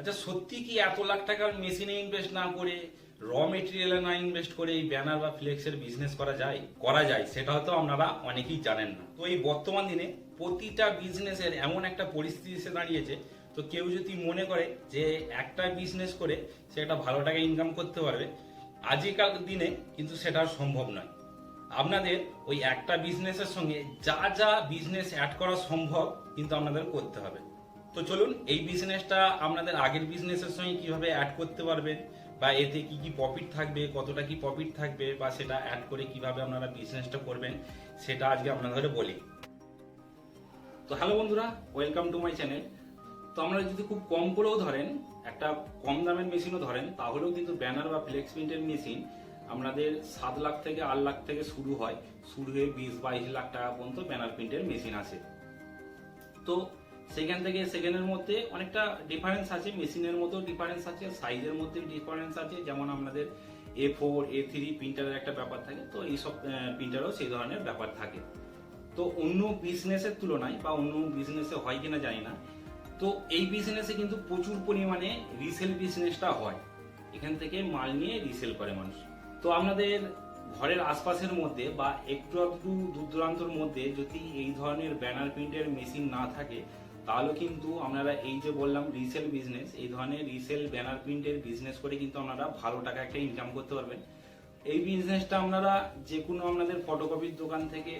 আচ্ছা সত্যি কি এত লাখ টাকার মেশিনে ইনভেস্ট না করে র মেটেরিয়ালে না ইনভেস্ট করে এই ব্যানার বা ফ্লেক্সের বিজনেস করা যায়? করা যায়, সেটা হয়তো আপনারা অনেকেই জানেন না। তো এই বর্তমান দিনে প্রতিটা বিজনেসের এমন একটা পরিস্থিতি এসে দাঁড়িয়েছে, তো কেউ যদি মনে করে যে একটা বিজনেস করে সে একটা ভালো টাকা ইনকাম করতে পারবে, আজকাল দিনে কিন্তু সেটা সম্ভব নয়। আপনাদের ওই একটা বিজনেসের সঙ্গে যা যা বিজনেস অ্যাড করা সম্ভব কিন্তু আপনাদের করতে হবে। তো চলুন, এই বিজনেসটা আপনাদের আগের বিজনেসের সঙ্গে কীভাবে অ্যাড করতে পারবেন? বা এতে কি কি প্রফিট থাকবে? কতটা কি প্রফিট থাকবে? বা সেটা অ্যাড করে কীভাবে আপনারা বিজনেসটা করবেন? সেটা আজকে আপনাদের বলি। তো হ্যালো বন্ধুরা ওয়েলকাম টু মাই চ্যানেল তো আমরা যদি খুব কম করেও ধরেন, একটা কম দামের মেশিনও ধরেন, তাহলেও কিন্তু ব্যানার বা ফ্লেক্স প্রিন্টের মেশিন আপনাদের সাত লাখ থেকে আট লাখ থেকে শুরু হয়। শুরু হয়ে বিশ, বাইশ লাখ টাকা পর্যন্ত ব্যানার প্রিন্টের মেশিন আছে তো সেখান থেকে সেখানের মধ্যে অনেকটা ডিফারেন্স আছে মেশিনের মধ্যেও ডিফারেন্স আছে সাইজের মধ্যে ডিফারেন্স আছে। যেমন আপনাদের এ ফোর এ থ্রি প্রিন্টারের একটা ব্যাপার থাকে, তো এইসব প্রিন্টারও সেই ধরনের ব্যাপার থাকে। তো অন্য বিজনেসের তুলনায় বা অন্য বিজনেসে হয় কিনা জানি না। তো এই বিজনেসে কিন্তু প্রচুর পরিমাণে রিসেল বিজনেসটা হয়। এখান থেকে মাল নিয়ে রিসেল করে মানুষ। তো আপনাদের ঘরের আশপাশের মধ্যে বা একটু একটু দূর দূরান্তর মধ্যে যদি এই ধরনের ব্যানার প্রিন্টের মেশিন না থাকে তাহলে কিন্তু আপনারা এই যে বললাম রিসেল বিজনেস এই ধরনের রিসেল ব্যানার প্রিন্টের বিজনেস করে কিন্তু আপনারা ভালো টাকা একটা ইনকাম করতে পারবেন। এই বিজনেসটা আপনারা যে কোনো আপনাদের ফটোকপির দোকান থেকে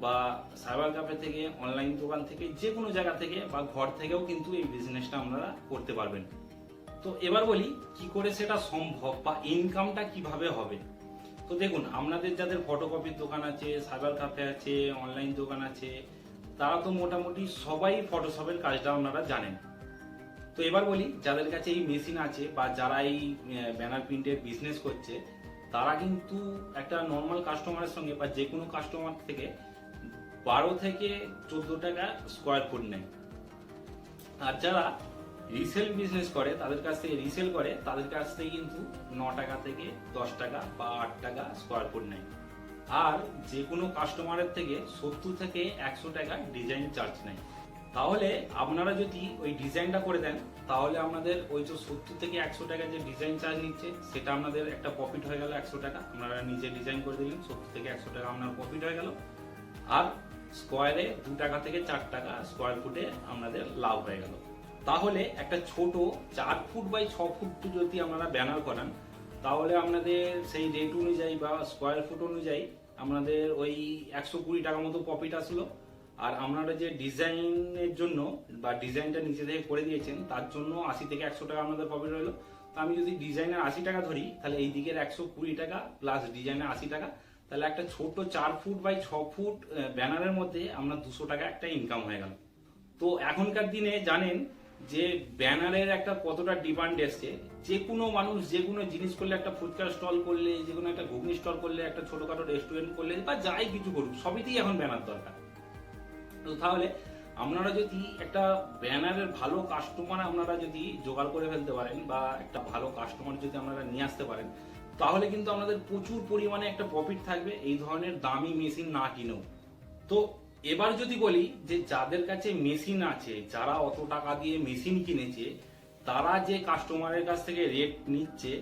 বা সাইবার ক্যাফে থেকে অনলাইন দোকান থেকে যে কোনো জায়গা থেকে বা ঘর থেকেও কিন্তু এই বিজনেসটা আপনারা করতে পারবেন। তো এবার বলি, কি করে সেটা সম্ভব বা ইনকামটা কীভাবে হবে? তো দেখুন, আপনাদের যাদের ফটোকপির দোকান আছে সাইবার ক্যাফে আছে অনলাইন দোকান আছে তারা তো মোটামুটি সবাই ফটোশপের কাজটা আপনারা জানেন। তো এবার বলি, যাদের কাছে এই মেশিন আছে বা যারা এই ব্যানার প্রিন্টের বিজনেস করছে, তারা কিন্তু একটা নর্মাল কাস্টমারের সঙ্গে বা যে কোনো কাস্টমার থেকে বারো থেকে চোদ্দ টাকা স্কোয়ার ফুট নেয়। আর যারা রিসেল বিজনেস করে, তাদের কাছ থেকে রিসেল করে, তাদের কাছ থেকে কিন্তু ন টাকা থেকে দশ টাকা বা আট টাকা স্কোয়ার ফুট নেয়। আর যে কোনো কাস্টমারের থেকে সত্তর থেকে একশো টাকা ডিজাইন চার্জ নেয়। তাহলে আপনারা যদি ওই ডিজাইনটা করে দেন, তাহলে আপনাদের ওই যে সত্তর থেকে একশো টাকা যে ডিজাইন চার্জ নিচ্ছে, সেটা আপনাদের একটা প্রফিট হয়ে গেল একশো টাকা। আপনারা নিজে ডিজাইন করে দিলেন, সত্তর থেকে একশো টাকা আপনার প্রফিট হয়ে গেল। আর স্কোয়ারে দু টাকা থেকে চার টাকা স্কোয়ার ফুটে আপনাদের লাভ হয়ে গেল। তাহলে একটা ছোট চার ফুট বাই ছ ফুট যদি আপনারা ব্যানার করান, তাহলে আপনাদের সেই রেট অনুযায়ী বা স্কোয়ার ফুট অনুযায়ী আপনাদের ওই একশো কুড়ি টাকা মতো প্রফিট আসলো। আর আপনারা যে ডিজাইনের জন্য বা ডিজাইনটা নিচে থেকে করে দিয়েছেন, তার জন্য আশি থেকে একশো টাকা আপনাদের প্রফিট রইল। তো আমি যদি ডিজাইনের আশি টাকা ধরি, তাহলে এই দিকের একশো কুড়ি টাকা প্লাস ডিজাইনের আশি টাকা, তাহলে একটা ছোট চার ফুট বাই ছ ফুট ব্যানারের মধ্যে আমরা দুশো টাকা একটা ইনকাম হয়ে গেল। তো এখনকার দিনে জানেন যে ব্যানারের একটা কতটা ডিমান্ড এসছে, যে কোনো মানুষ, যে কোনো জিনিস করলে, একটা ফুচকার স্টল করলে, যে কোনো একটা ঘুগনি স্টল করলে, একটা ছোটখাটো রেস্টুরেন্ট করলে, বা যাই কিছু করুক, সবইতেই এখন ব্যানার দরকার। তো তাহলে আপনারা যদি একটা ব্যানারের ভালো কাস্টমার আপনারা যদি জোগাড় করে ফেলতে পারেন, বা একটা ভালো কাস্টমার যদি আপনারা নিয়ে আসতে পারেন, তাহলে কিন্তু আমাদের প্রচুর পরিমাণে একটা প্রফিট থাকবে, এই ধরনের দামি মেশিন না কিনেও। তো এবার যদি বলি যে যাদের কাছে মেশিন আছে, যারা অত টাকা দিয়ে মেশিন কিনেছে, তারা যে কাস্টমারের কাছ থেকে রেট নিচ্ছে,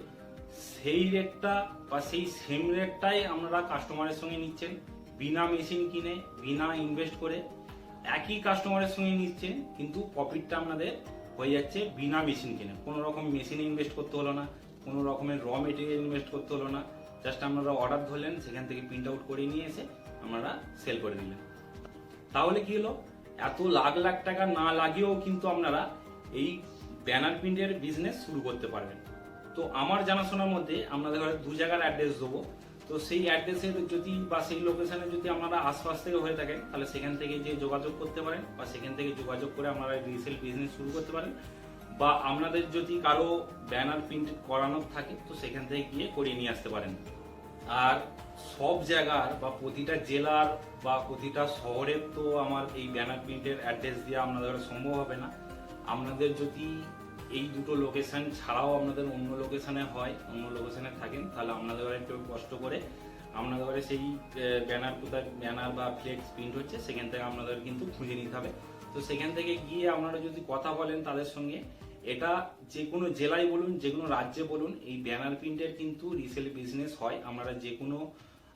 সেই রেটটা বা সেই সেম রেটটাই আপনারা কাস্টমারের সঙ্গে নিচ্ছেন। বিনা মেশিন কিনে, বিনা ইনভেস্ট করে একই কাস্টমারের সঙ্গে নিচ্ছেন, কিন্তু প্রফিটটা আপনাদের হয়ে যাচ্ছে বিনা মেশিন কিনে। কোনো রকম মেশিনে ইনভেস্ট করতে হলো না, কোনো রকমের র মেটেরিয়াল ইনভেস্ট করতে হলো না। জাস্ট আপনারা অর্ডার ধরলেন, সেখান থেকে প্রিন্ট আউট করে নিয়ে এসে আপনারা সেল করে দিলেন। তাহলে কি হলো? এত লাখ লাখ টাকা না লাগিয়েও কিন্তু আপনারা এই ব্যানার প্রিন্টের বিজনেস শুরু করতে পারবেন। তো আমার জানাশোনার মধ্যে আপনাদের ঘরে দু জায়গার অ্যাড্রেস দেবো। তো সেই অ্যাড্রেসের যদি বা সেই লোকেশানে যদি আপনারা আশপাশ থেকে হয়ে থাকেন, তাহলে সেখান থেকে যে যোগাযোগ করতে পারেন বা সেখান থেকে যোগাযোগ করে আপনারা রিসেল বিজনেস শুরু করতে পারেন। বা আপনাদের যদি কারও ব্যানার প্রিন্ট করানোর থাকে, তো সেখান থেকে গিয়ে করিয়ে নিয়ে আসতে পারেন। আর সব জায়গার বা প্রতিটা জেলার বা প্রতিটা শহরের তো আমার এই ব্যানার প্রিন্টের অ্যাড্রেস দিয়ে আপনাদের সম্ভব হবে না। আপনাদের যদি এই দুটো লোকেশান ছাড়াও আপনাদের অন্য লোকেশানে হয়, অন্য লোকেশানে থাকেন, তাহলে আপনাদের একটু কষ্ট করে আপনাদের ঘরে সেই ব্যানার কোথায় ব্যানার বা ফ্লেক্স প্রিন্ট হচ্ছে, সেখান থেকে আপনাদের কিন্তু খুঁজে নিতে হবে। তো সেখান থেকে গিয়ে আপনারা যদি কথা বলেন তাদের সঙ্গে এটা যে কোনো জেলায় বলুন যে কোনো রাজ্যে বলুন, এই ব্যানার প্রিন্টের কিন্তু রিসেল বিজনেস হয়। আমরা যে কোনো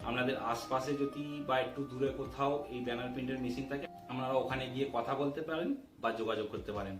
আপনাদের আশপাশে যদি বা একটু দূরে কোথাও এই ব্যানার প্রিন্টের মেশিন থাকে, আপনারা ওখানে গিয়ে কথা বলতে পারেন বা যোগাযোগ করতে পারেন।